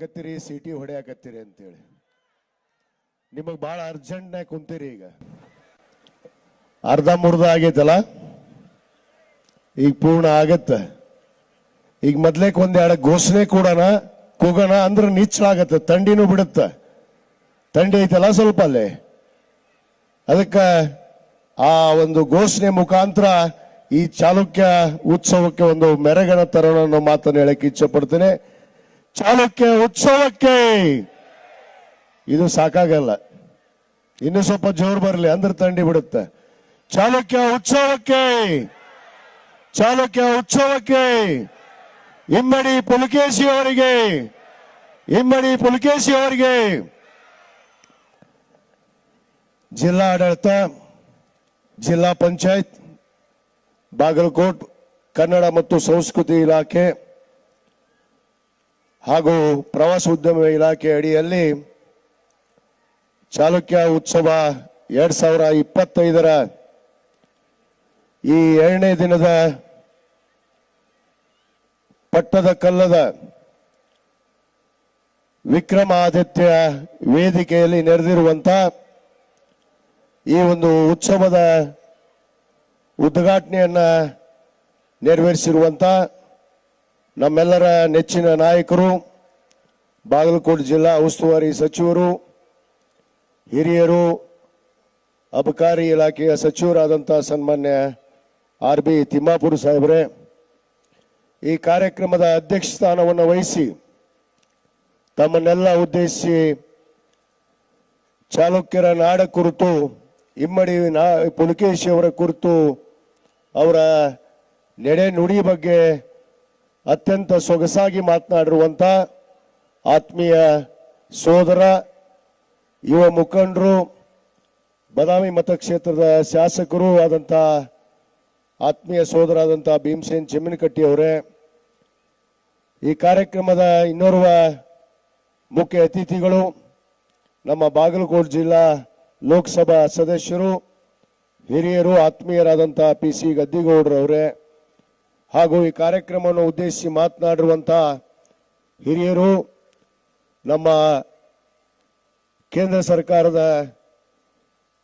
ಹೊಡ್ಯಾಕತ್ತೀರಿ city ಹೊಡ್ಯಾಕತ್ತೀರಿ ಅಂತೇಳಿ. ನಿಮಗೆ ಭಾಳ ಅರ್ಜೆಂಟ್ನಾಗ ಕುಂತೀರಿ ಈಗ. ಅರ್ಧ ಮುರ್ಧ ಆಗೈತಲ್ಲ? ಈಗ ಪೂರ್ಣ ಆಗತ್ತ. ಈಗ ಮೊದ್ಲೇಕ್ ಒಂದೆರಡು ಘೋಷಣೆ ಕೂಡಣ, ಕೂಗೋಣ ಅಂದ್ರೆ ನಿಚ್ಚಲಾಗತ್ತೆ ತಂಡಿನೂ ಬಿಡುತ್ತೆ. ತಂಡಿ ಐತಲ್ಲ ಸ್ವಲ್ಪ ಅಲ್ಲಿ. ಅದಕ್ಕೆ ಆ ಒಂದು ಘೋಷಣೆ ಮುಖಾಂತರ ಈ ಚಾಲುಕ್ಯ ಉತ್ಸವಕ್ಕೆ ಒಂದು ಮೆರಗಣ ತರೋಣ ಅನ್ನೋ ಮಾತನ್ನು ಹೇಳಕ್ಕೆ ಇಚ್ಛೆ ಪಡ್ತೇನೆ. ಚಾಲುಕ್ಯ, ಉತ್ಸವಕ್ಕೆ. ಇದು ಸಾಕಾಗಲ್ಲ. ಇನ್ನು ಸ್ವಲ್ಪ ಜೋರು ಬರಲಿ, ಅಂದ್ರೆ ತಂಡಿ ಬಿಡುತ್ತೆ. ಚಾಲುಕ್ಯ, ಉತ್ಸವಕ್ಕೆ. ಚಾಲುಕ್ಯ, ಉತ್ಸವಕ್ಕೆ. ಇಮ್ಮಡಿ ಪುಲಕೇಶಿ ಅವರಿಗೆ. ಇಮ್ಮಡಿ ಪುಲಕೇಶಿ ಅವರಿಗೆ. ಜಿಲ್ಲಾ ಆಡಳಿತ, ಜಿಲ್ಲಾ ಪಂಚಾಯತ್, ಬಾಗಲಕೋಟ್, ಕನ್ನಡ ಮತ್ತು ಸಂಸ್ಕೃತಿ ಇಲಾಖೆ. ಹಾಗೂ ಪ್ರವಾಸೋದ್ಯಮ ಇಲಾಖೆ ಅಡಿಯಲ್ಲಿ ಚಾಲುಕ್ಯ ಉತ್ಸವ ಎರಡ್ ಸಾವಿರ ಇಪ್ಪತ್ತೈದರ ಈ ಎರಡನೇ ದಿನದ ಪಟ್ಟದ ಕಲ್ಲದ ವಿಕ್ರಮಾದಿತ್ಯ ವೇದಿಕೆಯಲ್ಲಿ ನೆರೆದಿರುವಂಥ ಈ ಒಂದು ಉತ್ಸವದ ಉದ್ಘಾಟನೆಯನ್ನ ನೆರವೇರಿಸಿರುವಂತ ನಮ್ಮೆಲ್ಲರ ನೆಚ್ಚಿನ ನಾಯಕರು, ಬಾಗಲಕೋಟೆ ಜಿಲ್ಲಾ ಉಸ್ತುವಾರಿ ಸಚಿವರು, ಹಿರಿಯರು, ಅಬಕಾರಿ ಇಲಾಖೆಯ ಸಚಿವರಾದಂಥ ಸನ್ಮಾನ್ಯ ಆರ್ ಬಿ ತಿಮ್ಮಾಪುರ ಸಾಹೇಬ್ರೆ, ಈ ಕಾರ್ಯಕ್ರಮದ ಅಧ್ಯಕ್ಷ ಸ್ಥಾನವನ್ನು ವಹಿಸಿ ತಮ್ಮನ್ನೆಲ್ಲ ಉದ್ದೇಶಿಸಿ ಚಾಲುಕ್ಯರ ನಾಡ ಕುರಿತು, ಇಮ್ಮಡಿ ನಾ, ಪುಲಕೇಶಿ ಅವರ ಕುರಿತು ಅವರ ನೆಡೆ ನುಡಿ ಬಗ್ಗೆ ಅತ್ಯಂತ ಸೊಗಸಾಗಿ ಮಾತನಾಡಿರುವಂತ ಆತ್ಮೀಯ ಸೋದರ, ಯುವ ಮುಖಂಡರು, ಬದಾಮಿ ಮತಕ್ಷೇತ್ರದ ಶಾಸಕರು ಆದಂಥ ಆತ್ಮೀಯ ಸೋದರಾದಂಥ ಭೀಮಸೇನ್ ಚೆಮ್ಮಿನಕಟ್ಟಿ ಅವರೇ, ಈ ಕಾರ್ಯಕ್ರಮದ ಇನ್ನೋರ್ವ ಮುಖ್ಯ ಅತಿಥಿಗಳು, ನಮ್ಮ ಬಾಗಲಕೋಟೆ ಜಿಲ್ಲಾ ಲೋಕಸಭಾ ಸದಸ್ಯರು, ಹಿರಿಯರು ಆತ್ಮೀಯರಾದಂಥ ಪಿ ಸಿ ಗದ್ದಿಗೌಡರವರೇ. ಹಾಗೂ ಈ ಕಾರ್ಯಕ್ರಮವನ್ನು ಉದ್ದೇಶಿಸಿ ಮಾತನಾಡಿರುವಂಥ ಹಿರಿಯರು, ನಮ್ಮ ಕೇಂದ್ರ ಸರ್ಕಾರದ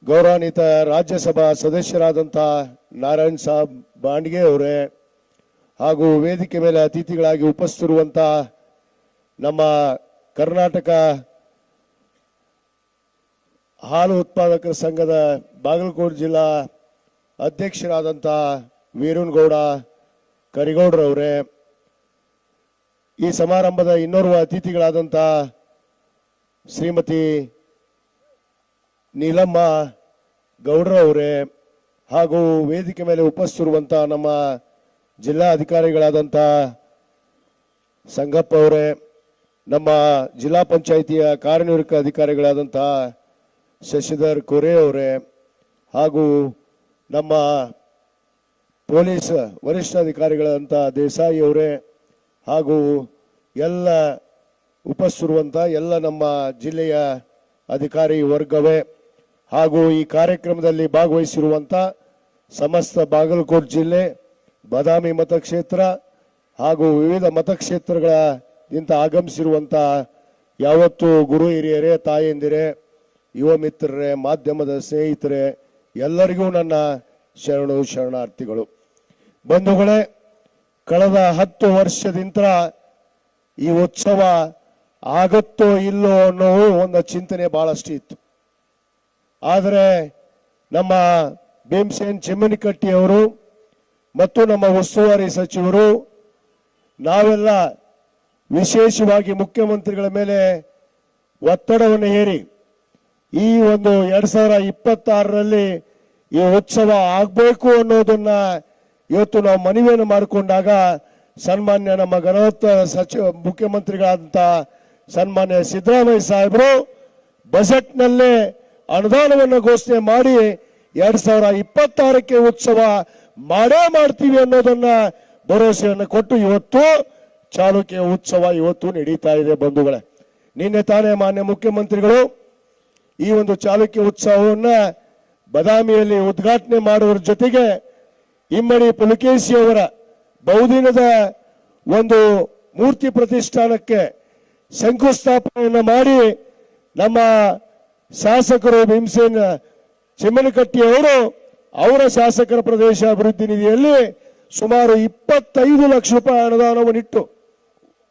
ಗೌರವಾನ್ವಿತ ರಾಜ್ಯಸಭಾ ಸದಸ್ಯರಾದಂಥ ನಾರಾಯಣ್ ಸಾಬ್ ಬಾಂಡ್ಗೆ ಅವರೇ ಹಾಗೂ ವೇದಿಕೆ ಮೇಲೆ ಅತಿಥಿಗಳಾಗಿ ಉಪಸ್ಥಿತಿರುವಂಥ ನಮ್ಮ ಕರ್ನಾಟಕ ಹಾಲು ಉತ್ಪಾದಕರ ಸಂಘದ ಬಾಗಲಕೋಟೆ ಜಿಲ್ಲಾ ಅಧ್ಯಕ್ಷರಾದಂಥ ವೀರನಗೌಡ ಕರಿಗೌಡ್ರವರೇ ಈ ಸಮಾರಂಭದ ಇನ್ನೋರ್ವ ಅತಿಥಿಗಳಾದಂಥ ಶ್ರೀಮತಿ ನೀಲಮ್ಮ ಗೌಡ್ರವರೇ ಹಾಗೂ ವೇದಿಕೆ ಮೇಲೆ ಉಪಸ್ಥಿರುವಂಥ ನಮ್ಮ ಜಿಲ್ಲಾ ಅಧಿಕಾರಿಗಳಾದಂಥ ಸಂಗಪ್ಪ ಅವರೇ, ನಮ್ಮ ಜಿಲ್ಲಾ ಪಂಚಾಯಿತಿಯ ಕಾರ್ಯನಿರ್ವಾಹಕ ಅಧಿಕಾರಿಗಳಾದಂಥ ಶಶಿಧರ್ ಕೊರೆ ಅವರೇ ಹಾಗೂ ನಮ್ಮ ಪೊಲೀಸ್ ವರಿಷ್ಠಾಧಿಕಾರಿಗಳಾದಂಥ ದೇಸಾಯಿ ಅವರೇ ಹಾಗೂ ಎಲ್ಲ ಉಪಸ್ಥಿರುವಂಥ ಎಲ್ಲ ನಮ್ಮ ಜಿಲ್ಲೆಯ ಅಧಿಕಾರಿ ವರ್ಗವೇ ಹಾಗೂ ಈ ಕಾರ್ಯಕ್ರಮದಲ್ಲಿ ಭಾಗವಹಿಸಿರುವಂಥ ಸಮಸ್ತ ಬಾಗಲಕೋಟೆ ಜಿಲ್ಲೆ, ಬಾದಾಮಿ ಮತಕ್ಷೇತ್ರ ಹಾಗೂ ವಿವಿಧ ಮತಕ್ಷೇತ್ರಗಳ ಇಂತ ಆಗಮಿಸಿರುವಂಥ ಯಾವತ್ತು ಗುರು ಹಿರಿಯರೇ, ತಾಯಂದಿರೇ, ಯುವ ಮಿತ್ರರೇ, ಮಾಧ್ಯಮದ ಸ್ನೇಹಿತರೆ, ಎಲ್ಲರಿಗೂ ನನ್ನ ಶರಣು ಶರಣಾರ್ಥಿಗಳು. ಬಂಧುಗಳೇ, ಕಳೆದ ಹತ್ತು ವರ್ಷದಿಂದ ಈ ಉತ್ಸವ ಆಗತ್ತೋ ಇಲ್ಲೋ ಅನ್ನೋ ಒಂದು ಚಿಂತನೆ ಬಹಳಷ್ಟು ಇತ್ತು. ಆದರೆ ನಮ್ಮ ಭೀಮಸೇನ್ ಚಿಮ್ಮನಿಕಟ್ಟಿಯವರು ಮತ್ತು ನಮ್ಮ ಉಸ್ತುವಾರಿ ಸಚಿವರು, ನಾವೆಲ್ಲ ವಿಶೇಷವಾಗಿ ಮುಖ್ಯಮಂತ್ರಿಗಳ ಮೇಲೆ ಒತ್ತಡವನ್ನು ಹೇರಿ ಈ ಒಂದು ಎರಡು ಸಾವಿರ ಇಪ್ಪತ್ತಾರರಲ್ಲಿ ಈ ಉತ್ಸವ ಆಗಬೇಕು ಅನ್ನೋದನ್ನ ಇವತ್ತು ನಾವು ಮನವಿಯನ್ನು ಮಾಡಿಕೊಂಡಾಗ ಸನ್ಮಾನ್ಯ ನಮ್ಮ ಘನವತ್ತ ಸಚಿವ, ಮುಖ್ಯಮಂತ್ರಿಗಳಾದಂಥ ಸನ್ಮಾನ್ಯ ಸಿದ್ದರಾಮಯ್ಯ ಸಾಹೇಬರು ಬಜೆಟ್ನಲ್ಲೇ ಅನುದಾನವನ್ನು ಘೋಷಣೆ ಮಾಡಿ ಎರಡು ಸಾವಿರ ಇಪ್ಪತ್ತಾರಕ್ಕೆ ಉತ್ಸವ ಮಾಡೇ ಮಾಡ್ತೀವಿ ಅನ್ನೋದನ್ನ ಭರವಸೆಯನ್ನು ಕೊಟ್ಟು ಇವತ್ತು ಚಾಲುಕ್ಯ ಉತ್ಸವ ಇವತ್ತು ನಡೀತಾ ಇದೆ ಬಂಧುಗಳೇ. ನಿನ್ನೆ ತಾನೇ ಮಾನ್ಯ ಮುಖ್ಯಮಂತ್ರಿಗಳು ಈ ಒಂದು ಚಾಲುಕ್ಯ ಉತ್ಸವವನ್ನ ಬದಾಮಿಯಲ್ಲಿ ಉದ್ಘಾಟನೆ ಮಾಡುವುದರ ಜೊತೆಗೆ ಇಮ್ಮಡಿ ಪುಲಕೇಶಿಯವರ ಬಹುದಿನದ ಒಂದು ಮೂರ್ತಿ ಪ್ರತಿಷ್ಠಾನಕ್ಕೆ ಶಂಕುಸ್ಥಾಪನೆಯನ್ನು ಮಾಡಿ ನಮ್ಮ ಶಾಸಕರು ಭೀಮಸೇನ ಚಿಮ್ಮನಕಟ್ಟಿಯವರು ಅವರ ಶಾಸಕರ ಪ್ರದೇಶ ಅಭಿವೃದ್ಧಿ ನಿಧಿಯಲ್ಲಿ ಸುಮಾರು ಇಪ್ಪತ್ತೈದು ಲಕ್ಷ ರೂಪಾಯಿ ಅನುದಾನವನ್ನಿಟ್ಟು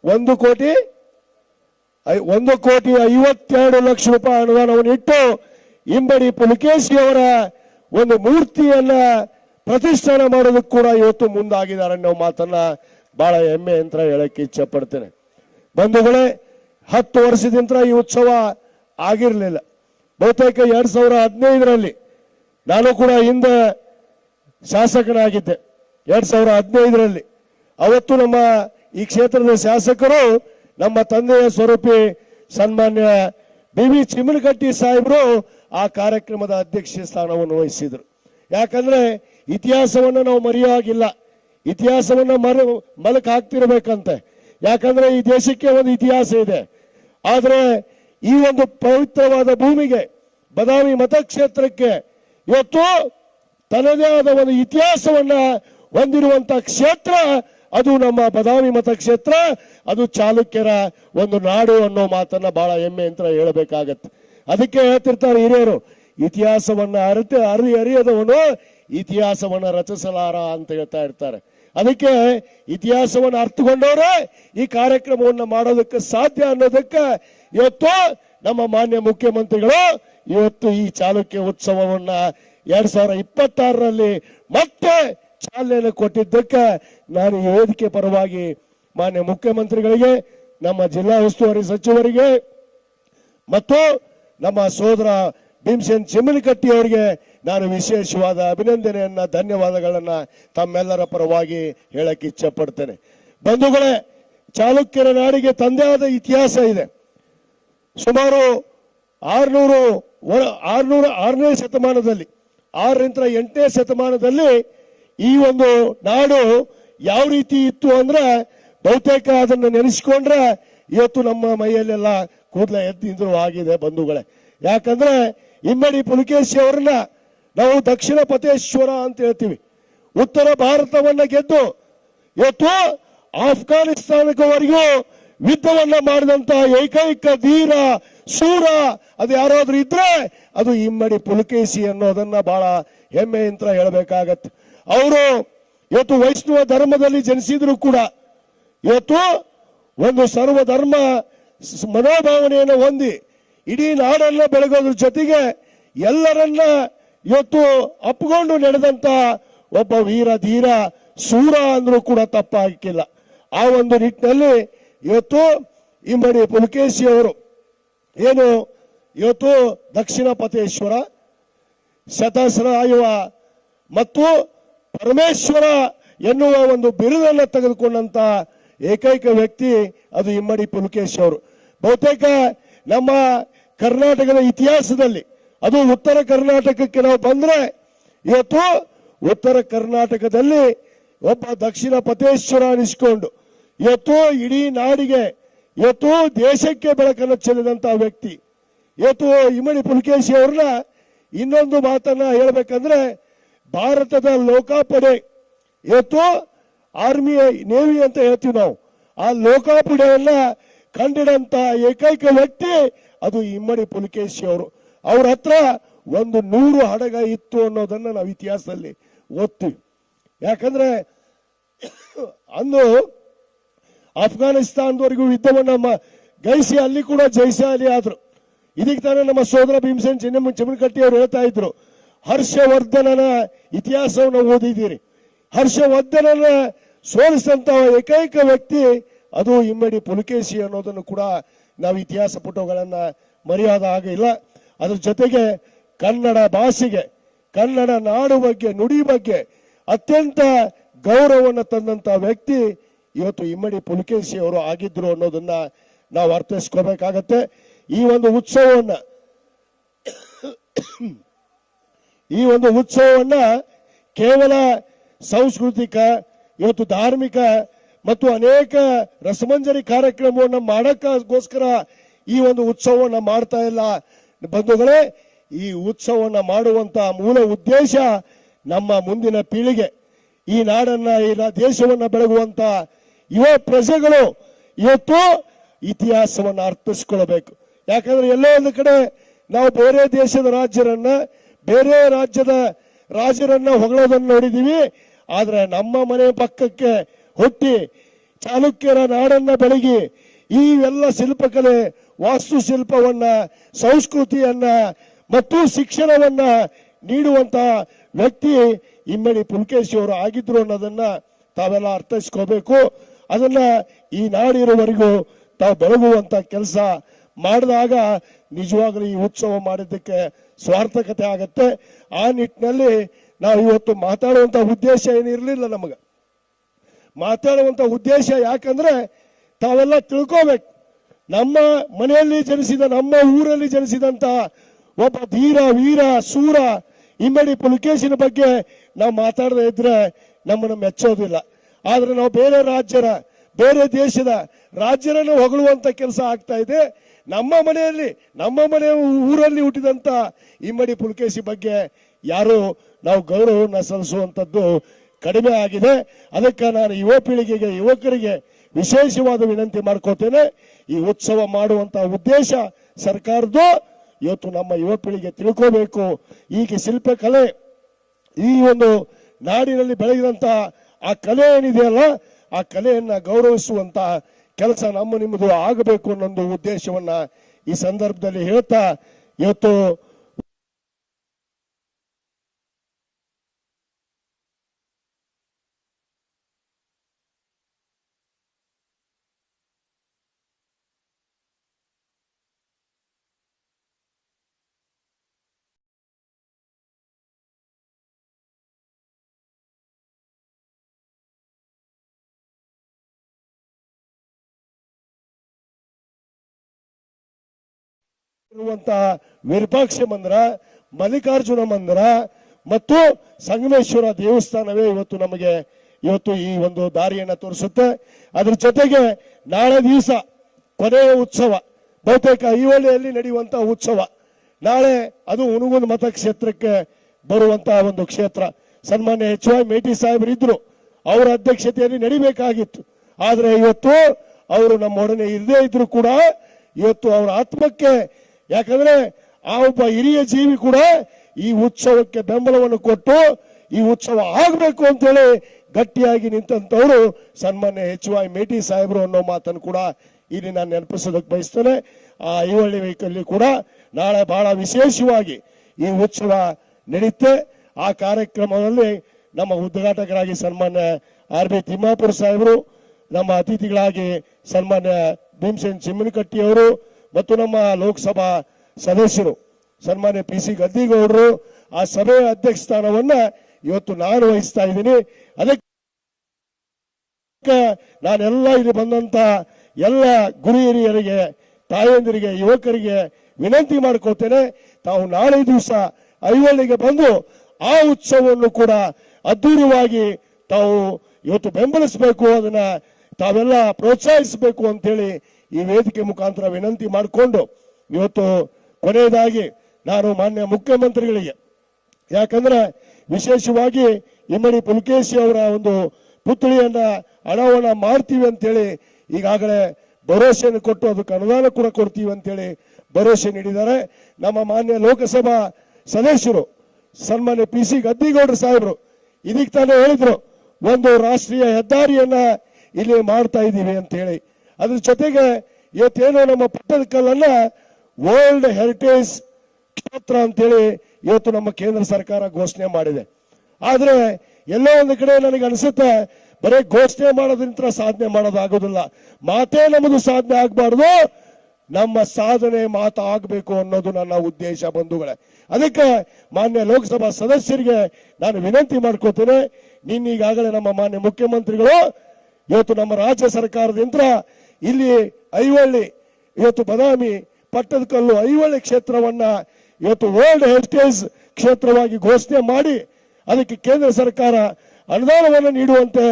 ಒಂದು ಕೋಟಿ ಒಂದು ಕೋಟಿ ಐವತ್ತೆರಡು ಲಕ್ಷ ರೂಪಾಯಿ ಅನುದಾನವನ್ನು ಇಟ್ಟು ಇಂಬಡಿ ಪುಲಕೇಶಿಯವರ ಒಂದು ಮೂರ್ತಿಯನ್ನ ಪ್ರತಿಷ್ಠಾನ ಮಾಡೋದಕ್ಕೆ ಕೂಡ ಇವತ್ತು ಮುಂದಾಗಿದ್ದಾರೆ ಅನ್ನೋ ಮಾತನ್ನ ಬಹಳ ಹೆಮ್ಮೆ ಅಂತ ಹೇಳಕ್ಕೆ ಇಚ್ಛೆ ಪಡ್ತೇನೆ ಬಂಧುಗಳೇ, ಹತ್ತು ವರ್ಷದಿಂದ ಈ ಉತ್ಸವ ಆಗಿರಲಿಲ್ಲ. ಬಹುತೇಕ ಎರಡ್ ಸಾವಿರ ಹದಿನೈದರಲ್ಲಿ ನಾನು ಕೂಡ ಹಿಂದೆ ಶಾಸಕನಾಗಿದ್ದೆ. ಎರಡ್ ಸಾವಿರ ಹದಿನೈದರಲ್ಲಿ ಅವತ್ತು ನಮ್ಮ ಈ ಕ್ಷೇತ್ರದ ಶಾಸಕರು ನಮ್ಮ ತಂದೆಯ ಸ್ವರೂಪಿ ಸನ್ಮಾನ್ಯ ಬಿ ವಿ ಚಿಮನಗಟ್ಟಿ ಸಾಹೇಬರು ಆ ಕಾರ್ಯಕ್ರಮದ ಅಧ್ಯಕ್ಷ ಸ್ಥಾನವನ್ನು ವಹಿಸಿದ್ರು. ಯಾಕಂದ್ರೆ ಇತಿಹಾಸವನ್ನು ನಾವು ಮರೆಯುವಾಗಿಲ್ಲ ಇತಿಹಾಸವನ್ನು ಮರ ಮಲಕ್ ಹಾಕ್ತಿರ್ಬೇಕಂತೆ ಯಾಕಂದ್ರೆ ಈ ದೇಶಕ್ಕೆ ಒಂದು ಇತಿಹಾಸ ಇದೆ. ಆದರೆ ಈ ಒಂದು ಪವಿತ್ರವಾದ ಭೂಮಿಗೆ, ಬದಾಮಿ ಮತಕ್ಷೇತ್ರಕ್ಕೆ ಇವತ್ತು ತನ್ನದೇ ಆದ ಒಂದು ಇತಿಹಾಸವನ್ನ ಹೊಂದಿರುವಂತ ಕ್ಷೇತ್ರ, ಅದು ನಮ್ಮ ಬದಾಮಿ ಮತಕ್ಷೇತ್ರ, ಅದು ಚಾಲುಕ್ಯರ ಒಂದು ನಾಡು ಅನ್ನೋ ಮಾತನ್ನ ಬಹಳ ಹೆಮ್ಮೆ ಅಂತ ಹೇಳಬೇಕಾಗತ್ತೆ. ಅದಕ್ಕೆ ಹೇಳ್ತಿರ್ತಾರೆ ಹಿರಿಯರು, ಇತಿಹಾಸವನ್ನ ಅರಿತ ಅರಿ ಅರಿಯದವನು ಇತಿಹಾಸವನ್ನ ರಚಿಸಲಾರ ಅಂತ ಹೇಳ್ತಾ ಇರ್ತಾರೆ. ಅದಕ್ಕೆ ಇತಿಹಾಸವನ್ನು ಅರ್ಥಗೊಂಡವರೇ ಈ ಕಾರ್ಯಕ್ರಮವನ್ನು ಮಾಡೋದಕ್ಕೆ ಸಾಧ್ಯ ಅನ್ನೋದಕ್ಕೆ ಇವತ್ತು ನಮ್ಮ ಮಾನ್ಯ ಮುಖ್ಯಮಂತ್ರಿಗಳು ಇವತ್ತು ಈ ಚಾಲುಕ್ಯ ಉತ್ಸವವನ್ನ ಎರಡ್ ಸಾವಿರದ ಇಪ್ಪತ್ತಾರರಲ್ಲಿ ಮತ್ತೆ ಚಾಲನೆ ಕೊಟ್ಟಿದ್ದಕ್ಕೆ ನಾನು ವೇದಿಕೆ ಪರವಾಗಿ ಮಾನ್ಯ ಮುಖ್ಯಮಂತ್ರಿಗಳಿಗೆ, ನಮ್ಮ ಜಿಲ್ಲಾ ಉಸ್ತುವಾರಿ ಸಚಿವರಿಗೆ ಮತ್ತು ನಮ್ಮ ಸೋದರ ಭೀಮಸೇನ್ ಚಿಮ್ಮನಕಟ್ಟಿ ಅವರಿಗೆ ನಾನು ವಿಶೇಷವಾದ ಅಭಿನಂದನೆಯನ್ನ, ಧನ್ಯವಾದಗಳನ್ನ ತಮ್ಮೆಲ್ಲರ ಪರವಾಗಿ ಹೇಳಕ್ಕೆ ಇಚ್ಛೆ ಪಡ್ತೇನೆ ಬಂಧುಗಳೇ, ಚಾಲುಕ್ಯರ ನಾಡಿಗೆ ತಂದೆ ಆದ ಇತಿಹಾಸ ಇದೆ. ಸುಮಾರು ಆರ್ನೂರು ಆರ್ನೂರ ಆರನೇ ಶತಮಾನದಲ್ಲಿ, ಆರರಿಂದ ಎಂಟನೇ ಶತಮಾನದಲ್ಲಿ ಈ ಒಂದು ನಾಡು ಯಾವ ರೀತಿ ಇತ್ತು ಅಂದ್ರೆ, ಬಹುತೇಕ ಅದನ್ನು ನೆನೆಸ್ಕೊಂಡ್ರೆ, ಇವತ್ತು ನಮ್ಮ ಮೈಯಲ್ಲೆಲ್ಲ ಕೂದಲ ಎದ್ದಿದ್ರು ಆಗಿದೆ ಬಂಧುಗಳೇ. ಯಾಕಂದ್ರೆ, ಇಮ್ಮಡಿ ಪುಲಕೇಶಿ ಅವರನ್ನ ನಾವು ದಕ್ಷಿಣ ಪತೇಶ್ವರ ಅಂತ ಹೇಳ್ತೀವಿ. ಉತ್ತರ ಭಾರತವನ್ನ ಗೆದ್ದು ಇವತ್ತು ಆಫ್ಘಾನಿಸ್ತಾನಕ್ಕವರೆಗೂ ಯುದ್ಧವನ್ನ ಮಾಡಿದಂತ ಏಕೈಕ ಧೀರ ಸೂರ ಅದು ಯಾರಾದ್ರೂ ಇದ್ರೆ ಅದು ಇಮ್ಮಡಿ ಪುಲಕೇಶಿ ಅನ್ನೋದನ್ನ ಬಹಳ ಹೆಮ್ಮೆ ಅಂತ ಹೇಳಬೇಕಾಗತ್ತೆ. ಅವರು ಇವತ್ತು ವೈಷ್ಣವ ಧರ್ಮದಲ್ಲಿ ಜನಿಸಿದ್ರು ಕೂಡ. ಇವತ್ತು ಒಂದು ಸರ್ವಧರ್ಮ ಧರ್ಮ ಮನೋಭಾವನೆಯನ್ನು ಹೊಂದಿ ಇಡೀ ನಾಡನ್ನ ಬೆಳಗೋದ್ರ ಜೊತೆಗೆ ಎಲ್ಲರನ್ನ ಇವತ್ತು ಅಪ್ಕೊಂಡು ನಡೆದಂತ ಒಬ್ಬ ವೀರ ಧೀರ ಸೂರ ಅಂದ್ರೂ ಕೂಡ ತಪ್ಪಾಗಿಲ್ಲ ಆ ಒಂದು ನಿಟ್ಟಿನಲ್ಲಿ ಇವತ್ತು ಇಮ್ಮಡಿ ಪುಲಕೇಶಿ ಅವರು ಏನು ಇವತ್ತು ದಕ್ಷಿಣ ಪತೇಶ್ವರ ಶತಸ್ರಾಯುವ ಮತ್ತು ಪರಮೇಶ್ವರ ಎನ್ನುವ ಒಂದು ಬಿರುದನ್ನು ತೆಗೆದುಕೊಂಡಂತ ಏಕೈಕ ವ್ಯಕ್ತಿ ಅದು ಇಮ್ಮಡಿ ಪುಲಕೇಶ್ ಅವರು. ಬಹುತೇಕ ನಮ್ಮ ಕರ್ನಾಟಕದ ಇತಿಹಾಸದಲ್ಲಿ ಅದು ಉತ್ತರ ಕರ್ನಾಟಕಕ್ಕೆ ನಾವು ಬಂದ್ರೆ ಇವತ್ತು ಉತ್ತರ ಕರ್ನಾಟಕದಲ್ಲಿ ಒಬ್ಬ ದಕ್ಷಿಣ ಪತೇಶ್ವರ ಅನಿಸ್ಕೊಂಡು ಇವತ್ತು ಇಡೀ ನಾಡಿಗೆ, ಇವತ್ತು ದೇಶಕ್ಕೆ ಬೆಳಕನ್ನು ಚೆಲ್ಲಿದಂತಹ ವ್ಯಕ್ತಿ. ಇವತ್ತು ಇಮ್ಮಡಿ ಪುಲಕೇಶಿ ಅವ್ರನ್ನ ಇನ್ನೊಂದು ಮಾತನ್ನ ಹೇಳ್ಬೇಕಂದ್ರೆ ಭಾರತದ ಲೋಕಾಪಡೆ ಇವತ್ತು ಆರ್ಮಿ, ನೇವಿ ಅಂತ ಹೇಳ್ತೀವಿ ನಾವು. ಆ ಲೋಕಾಪಡೆಯನ್ನ ಕಂಡಿಡಂತ ಏಕೈಕ ವ್ಯಕ್ತಿ ಅದು ಇಮ್ಮಡಿ ಪುಲಕೇಶಿ ಅವರು. ಅವ್ರ ಹತ್ರ ಒಂದು ನೂರು ಹಡಗ ಇತ್ತು ಅನ್ನೋದನ್ನ ನಾವು ಇತಿಹಾಸದಲ್ಲಿ ಓದ್ತೀವಿ. ಯಾಕಂದ್ರೆ ಅಂದು ಅಫ್ಘಾನಿಸ್ತಾನದವರೆಗೂ ಯುದ್ಧವನ್ನ ಗೈಸಿ ಅಲ್ಲಿ ಕೂಡ ಜೈಶಾಲಿ ಆದ್ರು. ಇದಕ್ಕೆ ತಾನೇ ನಮ್ಮ ಸೋದರ ಭೀಮಸೇನ್ ಚಿನ್ನಮ್ಮ ಚಮನಕಟ್ಟಿ ಅವರು ಹೇಳ್ತಾ ಇದ್ರು, ಹರ್ಷವರ್ಧನನ ಇತಿಹಾಸವನ್ನು ಓದಿದ್ದೀರಿ. ಹರ್ಷವರ್ಧನನ ಸೋಲಿಸಿದಂತ ಏಕೈಕ ವ್ಯಕ್ತಿ ಅದು ಇಮ್ಮಡಿ ಪುಲಕೇಶಿ ಅನ್ನೋದನ್ನು ಕೂಡ ನಾವು ಇತಿಹಾಸ ಪುಟಗಳನ್ನ ಹಾಗೆ ಹಾಗಿಲ್ಲ ಅದ್ರ ಜೊತೆಗೆ ಕನ್ನಡ ಭಾಷೆಗೆ, ಕನ್ನಡ ನಾಡು ಬಗ್ಗೆ, ನುಡಿ ಬಗ್ಗೆ ಅತ್ಯಂತ ಗೌರವವನ್ನು ತಂದಂತ ವ್ಯಕ್ತಿ ಇವತ್ತು ಇಮ್ಮಡಿ ಪುಲಕೇಶಿ ಅವರು ಆಗಿದ್ರು ಅನ್ನೋದನ್ನ ನಾವು ಅರ್ಥೈಸ್ಕೋಬೇಕಾಗತ್ತೆ. ಈ ಒಂದು ಉತ್ಸವವನ್ನ, ಈ ಒಂದು ಉತ್ಸವವನ್ನ ಕೇವಲ ಸಾಂಸ್ಕೃತಿಕ, ಇವತ್ತು ಧಾರ್ಮಿಕ ಮತ್ತು ಅನೇಕ ರಸಮಂಜರಿ ಕಾರ್ಯಕ್ರಮವನ್ನು ಮಾಡಕ್ಕೋಸ್ಕರ ಈ ಒಂದು ಉತ್ಸವವನ್ನ ಮಾಡ್ತಾ ಇಲ್ಲ. ಬಂಧುಗಳೇ, ಈ ಉತ್ಸವವನ್ನು ಮಾಡುವಂತಹ ಮೂಲ ಉದ್ದೇಶ ನಮ್ಮ ಮುಂದಿನ ಪೀಳಿಗೆ. ಈ ನಾಡನ್ನ, ಈ ದೇಶವನ್ನು ಬೆಳಗುವಂತ ಯುವ ಪ್ರಜೆಗಳು ಇವತ್ತು ಇತಿಹಾಸವನ್ನು ಅರ್ಥಿಸ್ಕೊಳ್ಬೇಕು. ಯಾಕಂದ್ರೆ ಎಲ್ಲೋ ಒಂದು ಕಡೆ ನಾವು ಬೇರೆ ದೇಶದ ರಾಜ್ಯರನ್ನ, ಬೇರೆ ರಾಜ್ಯದ ರಾಜರನ್ನ ಹೊಗಳೋದನ್ನು ನೋಡಿದೀವಿ. ಆದ್ರೆ ನಮ್ಮ ಮನೆ ಪಕ್ಕಕ್ಕೆ ಹುಟ್ಟಿ, ಚಾಲುಕ್ಯರ ನಾಡನ್ನ ಬೆಳಗಿ ಈ ಎಲ್ಲ ಶಿಲ್ಪಕಲೆ ವಾಸ್ತುಶಿಲ್ಪವನ್ನ, ಸಂಸ್ಕೃತಿಯನ್ನ ಮತ್ತು ಶಿಕ್ಷಣವನ್ನ ನೀಡುವಂತ ವ್ಯಕ್ತಿ ಇಮ್ಮಡಿ ಪುಲ್ಕೇಶಿ ಅವರು ಆಗಿದ್ರು ಅನ್ನೋದನ್ನ ತಾವೆಲ್ಲ ಅರ್ಥೈಸ್ಕೋಬೇಕು. ಅದನ್ನ ಈ ನಾಡಿರುವವರೆಗೂ ತಾವು ಬೆಳಗುವಂತ ಕೆಲಸ ಮಾಡಿದಾಗ ನಿಜವಾಗ್ಲೂ ಈ ಉತ್ಸವ ಮಾಡಿದ್ದಕ್ಕೆ ಸ್ವಾರ್ಥಕತೆ ಆಗತ್ತೆ. ಆ ನಿಟ್ಟಿನಲ್ಲಿ ನಾವು ಇವತ್ತು ಮಾತಾಡುವಂತ ಉದ್ದೇಶ ಏನಿರಲಿಲ್ಲ ನಮಗೆ. ಮಾತಾಡುವಂತ ಉದ್ದೇಶ ಯಾಕಂದ್ರೆ ತಾವೆಲ್ಲ ತಿಳ್ಕೋಬೇಕು. ನಮ್ಮ ಮನೆಯಲ್ಲಿ ಜನಿಸಿದ, ನಮ್ಮ ಊರಲ್ಲಿ ಜನಿಸಿದಂತ ಒಬ್ಬ ಧೀರ, ವೀರ, ಸೂರ, ಇಮ್ಮಡಿ ಪುಲಕೇಶಿನ ಬಗ್ಗೆ ನಾವು ಮಾತಾಡದೇ ಇದ್ರೆ ನಮ್ಮನ್ನು ಮೆಚ್ಚೋದಿಲ್ಲ. ಆದರೆ ನಾವು ಬೇರೆ ರಾಜ್ಯರ, ಬೇರೆ ದೇಶದ ರಾಜ್ಯರನ್ನು ಹೊಗಳುವಂತ ಕೆಲಸ ಆಗ್ತಾ ಇದೆ. ನಮ್ಮ ಮನೆಯಲ್ಲಿ, ನಮ್ಮ ಮನೆಯ ಊರಲ್ಲಿ ಹುಟ್ಟಿದಂತ ಇಮ್ಮಡಿ ಪುಲಕೇಶಿ ಬಗ್ಗೆ ಯಾರು ನಾವು ಗೌರವವನ್ನು ಸಲ್ಲಿಸುವಂಥದ್ದು ಕಡಿಮೆ ಆಗಿದೆ. ಅದಕ್ಕೆ ನಾನು ಯುವ ಪೀಳಿಗೆಗೆ, ಯುವಕರಿಗೆ ವಿಶೇಷವಾದ ವಿನಂತಿ ಮಾಡ್ಕೋತೇನೆ. ಈ ಉತ್ಸವ ಮಾಡುವಂತಹ ಉದ್ದೇಶ ಸರ್ಕಾರದ್ದು. ಇವತ್ತು ನಮ್ಮ ಯುವ ಪೀಳಿಗೆ ತಿಳ್ಕೋಬೇಕು. ಈಗ ಶಿಲ್ಪಕಲೆ ಈ ಒಂದು ನಾಡಿನಲ್ಲಿ ಬೆಳೆದಂತ ಆ ಕಲೆ ಏನಿದೆಯಲ್ಲ, ಆ ಕಲೆಯನ್ನ ಗೌರವಿಸುವಂತಹ ಕೆಲಸ ನಮ್ಮ ನಿಮ್ಮದು ಆಗಬೇಕು ಅನ್ನೋ ಉದ್ದೇಶವನ್ನ ಈ ಸಂದರ್ಭದಲ್ಲಿ ಹೇಳ್ತಾ, ಇವತ್ತು ಇರುವಂತಹ ವಿರೂಪಾಕ್ಷ ಮಂದಿರ, ಮಲ್ಲಿಕಾರ್ಜುನ ಮಂದಿರ ಮತ್ತು ಸಂಗಮೇಶ್ವರ ದೇವಸ್ಥಾನವೇ ಇವತ್ತು ನಮಗೆ ಇವತ್ತು ಈ ಒಂದು ದಾರಿಯನ್ನ ತೋರಿಸುತ್ತೆ. ಅದರ ಜೊತೆಗೆ ನಾಳೆ ದಿವಸ ಕೊನೆಯ ಉತ್ಸವ, ಬಹುತೇಕ ಐಹೊಳೆಯಲ್ಲಿ ನಡೆಯುವಂತಹ ಉತ್ಸವ, ನಾಳೆ ಅದು ಹುಣಗುಂದ ಮತಕ್ಷೇತ್ರಕ್ಕೆ ಬರುವಂತಹ ಒಂದು ಕ್ಷೇತ್ರ. ಸನ್ಮಾನ್ಯ ಎಚ್ ವೈ ಮೇಟಿ ಸಾಹೇಬರು ಇದ್ರು, ಅವರ ಅಧ್ಯಕ್ಷತೆಯಲ್ಲಿ ನಡಿಬೇಕಾಗಿತ್ತು. ಆದರೆ ಇವತ್ತು ಅವರು ನಮ್ಮೊಡನೆ ಇರದೇ ಇದ್ರು ಕೂಡ, ಇವತ್ತು ಅವರ ಆತ್ಮಕ್ಕೆ ಯಾಕಂದ್ರೆ ಆ ಒಬ್ಬ ಹಿರಿಯ ಜೀವಿ ಕೂಡ ಈ ಉತ್ಸವಕ್ಕೆ ಬೆಂಬಲವನ್ನು ಕೊಟ್ಟು ಈ ಉತ್ಸವ ಆಗಬೇಕು ಅಂತೇಳಿ ಗಟ್ಟಿಯಾಗಿ ನಿಂತವರು ಸನ್ಮಾನ್ಯ ಎಚ್ ವೈ ಮೇಟಿ ಸಾಹೇಬರು ಅನ್ನೋ ಮಾತನ್ನು ಕೂಡ ಇಲ್ಲಿ ನಾನು ನೆನಪಿಸೋದಕ್ಕೆ ಬಯಸ್ತೇನೆ. ಆ ಐವಳ್ಳಿ ವೈಕಲ್ಲಿ ಕೂಡ ನಾಳೆ ಬಹಳ ವಿಶೇಷವಾಗಿ ಈ ಉತ್ಸವ ನಡೆಯುತ್ತೆ ಆ ಕಾರ್ಯಕ್ರಮದಲ್ಲಿ ನಮ್ಮ ಉದ್ಘಾಟಕರಾಗಿ ಸನ್ಮಾನ್ಯ ಆರ್ ಬಿ ತಿಮ್ಮಾಪುರ ಸಾಹೇಬರು, ನಮ್ಮ ಅತಿಥಿಗಳಾಗಿ ಸನ್ಮಾನ್ಯ ಭೀಮಸೇನ್ ಚಿಮ್ಮನಕಟ್ಟಿ ಅವರು ಮತ್ತು ನಮ್ಮ ಲೋಕಸಭಾ ಸದಸ್ಯರು ಸನ್ಮಾನ್ಯ ಪಿ ಸಿ ಗದ್ದಿಗೌಡರು, ಆ ಸಭೆಯ ಅಧ್ಯಕ್ಷ ಸ್ಥಾನವನ್ನ ಇವತ್ತು ನಾನು ವಹಿಸ್ತಾ ಇದ್ದೀನಿ. ಅದಕ್ಕೆ ನಾನೆಲ್ಲ ಇಲ್ಲಿ ಬಂದಂತ ಎಲ್ಲ ಗುರು ಹಿರಿಯರಿಗೆ, ತಾಯಂದಿರಿಗೆ, ಯುವಕರಿಗೆ ವಿನಂತಿ ಮಾಡ್ಕೋತೇನೆ. ತಾವು ನಾಳೆ ದಿವಸ ಐವಳ್ಳಿಗೆ ಬಂದು ಆ ಉತ್ಸವವನ್ನು ಕೂಡ ಅದ್ದೂರಿಯಾಗಿ ತಾವು ಇವತ್ತು ಬೆಂಬಲಿಸಬೇಕು, ಅದನ್ನ ತಾವೆಲ್ಲ ಪ್ರೋತ್ಸಾಹಿಸಬೇಕು ಅಂತೇಳಿ ಈ ವೇದಿಕೆ ಮುಖಾಂತರ ವಿನಂತಿ ಮಾಡಿಕೊಂಡು ಇವತ್ತು ಕೊನೆಯದಾಗಿ ನಾನು ಮಾನ್ಯ ಮುಖ್ಯಮಂತ್ರಿಗಳಿಗೆ, ಯಾಕಂದ್ರೆ ವಿಶೇಷವಾಗಿ ಇಮ್ಮಡಿ ಪುಲಕೇಶಿ ಅವರ ಒಂದು ಪುತ್ಳಿಯನ್ನ ಅಣವನ್ನ ಮಾಡ್ತೀವಿ ಅಂತೇಳಿ ಈಗಾಗಲೇ ಭರೋಸೆಯನ್ನು ಕೊಟ್ಟು ಅದಕ್ಕೆ ಅನುದಾನ ಕೂಡ ಕೊಡ್ತೀವಿ ಅಂತೇಳಿ ಭರವಸೆ ನೀಡಿದ್ದಾರೆ. ನಮ್ಮ ಮಾನ್ಯ ಲೋಕಸಭಾ ಸದಸ್ಯರು, ಸನ್ಮಾನ್ಯ ಪಿ ಸಿ ಗದ್ದಿಗೌಡರು ಸಾಹೇಬರು ಇದಕ್ಕೆ ತಾನೇ ಹೇಳಿದ್ರು, ಒಂದು ರಾಷ್ಟ್ರೀಯ ಹೆದ್ದಾರಿಯನ್ನ ಇಲ್ಲಿ ಮಾಡ್ತಾ ಇದ್ದೀವಿ ಅಂತ ಹೇಳಿ ಅದ್ರ ಜೊತೆಗೆ ಇವತ್ತೇನು ನಮ್ಮ ಪಟ್ಟದಕಲ್ಲನ್ನ ವರ್ಲ್ಡ್ ಹೆರಿಟೇಜ್ ಕ್ಷೇತ್ರ ಅಂತೇಳಿ ಇವತ್ತು ನಮ್ಮ ಕೇಂದ್ರ ಸರ್ಕಾರ ಘೋಷಣೆ ಮಾಡಿದೆ. ಆದ್ರೆ ಎಲ್ಲೋ ಒಂದು ಕಡೆ ನನಗೆ ಅನಿಸುತ್ತೆ, ಬರೀ ಘೋಷಣೆ ಮಾಡೋದ್ರಿಂದ ಸಾಧನೆ ಮಾಡೋದಾಗೋದಿಲ್ಲ. ಮಾತೇ ನಮ್ಮದು ಸಾಧನೆ ಆಗಬಾರ್ದು, ನಮ್ಮ ಸಾಧನೆ ಮಾತು ಆಗಬೇಕು ಅನ್ನೋದು ನನ್ನ ಉದ್ದೇಶ ಬಂಧುಗಳೇ. ಅದಕ್ಕೆ ಮಾನ್ಯ ಲೋಕಸಭಾ ಸದಸ್ಯರಿಗೆ ನಾನು ವಿನಂತಿ ಮಾಡ್ಕೋತೇನೆ, ನಿನ್ನೀಗಾಗಲೇ ನಮ್ಮ ಮಾನ್ಯ ಮುಖ್ಯಮಂತ್ರಿಗಳು, ಇವತ್ತು ನಮ್ಮ ರಾಜ್ಯ ಸರ್ಕಾರದಿಂದ ಇಲ್ಲಿ ಐವಳ್ಳಿ ಇವತ್ತು ಬದಾಮಿ ಪಟ್ಟದಕಲ್ಲು ಐವಳ್ಳಿ ಕ್ಷೇತ್ರವನ್ನ ಇವತ್ತು ವರ್ಲ್ಡ್ ಹೆರಿಟೇಜ್ ಕ್ಷೇತ್ರವಾಗಿ ಘೋಷಣೆ ಮಾಡಿ, ಅದಕ್ಕೆ ಕೇಂದ್ರ ಸರ್ಕಾರ ಅನುದಾನವನ್ನು ನೀಡುವಂತೆ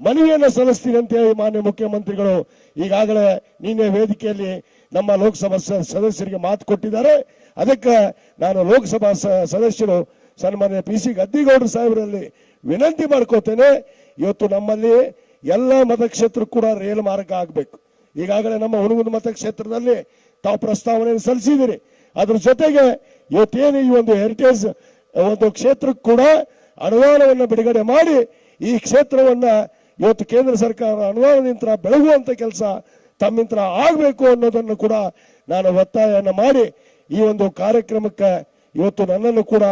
ಮನವಿಯನ್ನು ಸಲ್ಲಿಸ್ತೀನಿ ಅಂತ ಮಾನ್ಯ ಮುಖ್ಯಮಂತ್ರಿಗಳು ಈಗಾಗಲೇ ನಿನ್ನೆ ವೇದಿಕೆಯಲ್ಲಿ ನಮ್ಮ ಲೋಕಸಭಾ ಸದಸ್ಯರಿಗೆ ಮಾತು ಕೊಟ್ಟಿದ್ದಾರೆ. ಅದಕ್ಕೆ ನಾನು ಲೋಕಸಭಾ ಸದಸ್ಯರು ಸನ್ಮಾನ್ಯ ಪಿ ಸಿ ಗದ್ದಿಗೌಡರು ಸಾಹೇಬರಲ್ಲಿ ವಿನಂತಿ ಮಾಡ್ಕೋತೇನೆ, ಇವತ್ತು ನಮ್ಮಲ್ಲಿ ಎಲ್ಲ ಮತಕ್ಷೇತ್ರ ಕೂಡ ರೈಲು ಮಾರ್ಗ ಆಗಬೇಕು. ಈಗಾಗಲೇ ನಮ್ಮ ಹುಣಗುಂದ ಮತಕ್ಷೇತ್ರದಲ್ಲಿ ತಾವು ಪ್ರಸ್ತಾವನೆಯನ್ನು ಸಲ್ಲಿಸಿದಿರಿ ಅದ್ರ ಜೊತೆಗೆ ಇವತ್ತೇನು ಈ ಒಂದು ಹೆರಿಟೇಜ್ ಒಂದು ಕ್ಷೇತ್ರಕ್ಕೆ ಕೂಡ ಅನುದಾನವನ್ನು ಬಿಡುಗಡೆ ಮಾಡಿ ಈ ಕ್ಷೇತ್ರವನ್ನ ಇವತ್ತು ಕೇಂದ್ರ ಸರ್ಕಾರ ಅನುದಾನದಿಂದ ಬೆಳಗುವಂಥ ಕೆಲಸ ತಮ್ಮಿಂತ್ರ ಆಗಬೇಕು ಅನ್ನೋದನ್ನು ಕೂಡ ನಾನು ಒತ್ತಾಯವನ್ನು ಮಾಡಿ ಈ ಒಂದು ಕಾರ್ಯಕ್ರಮಕ್ಕೆ ಇವತ್ತು ನನ್ನನ್ನು ಕೂಡ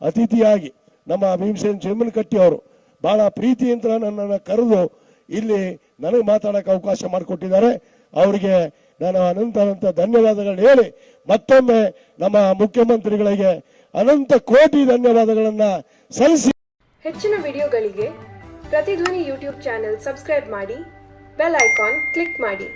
ಅತಿಥಿಯಾಗಿ ನಮ್ಮ ಭೀಮಸೇನ್ ಚಿಮ್ಮನಕಟ್ಟಿ ಅವರು ಬಹಳ ಪ್ರೀತಿಯಿಂದ ನನ್ನನ್ನು ಕರೆದು ಇಲ್ಲಿ ನನಗೆ ಮಾತಾಡಕ್ಕೆ ಅವಕಾಶ ಮಾಡಿಕೊಟ್ಟಿದ್ದಾರೆ. ಅವರಿಗೆ ನಾನು ಅನಂತ ಅನಂತ ಧನ್ಯವಾದಗಳು ಹೇಳಿ ಮತ್ತೊಮ್ಮೆ ನಮ್ಮ ಮುಖ್ಯಮಂತ್ರಿಗಳಿಗೆ ಅನಂತ ಕೋಟಿ ಧನ್ಯವಾದಗಳನ್ನು ಸಲ್ಲಿಸಿ. ಹೆಚ್ಚಿನ ವಿಡಿಯೋಗಳಿಗೆ ಪ್ರತಿಧ್ವನಿ ಯೂಟ್ಯೂಬ್ ಚಾನೆಲ್ ಸಬ್ಸ್ಕ್ರೈಬ್ ಮಾಡಿ, ಬೆಲ್ ಐಕಾನ್ ಕ್ಲಿಕ್ ಮಾಡಿ.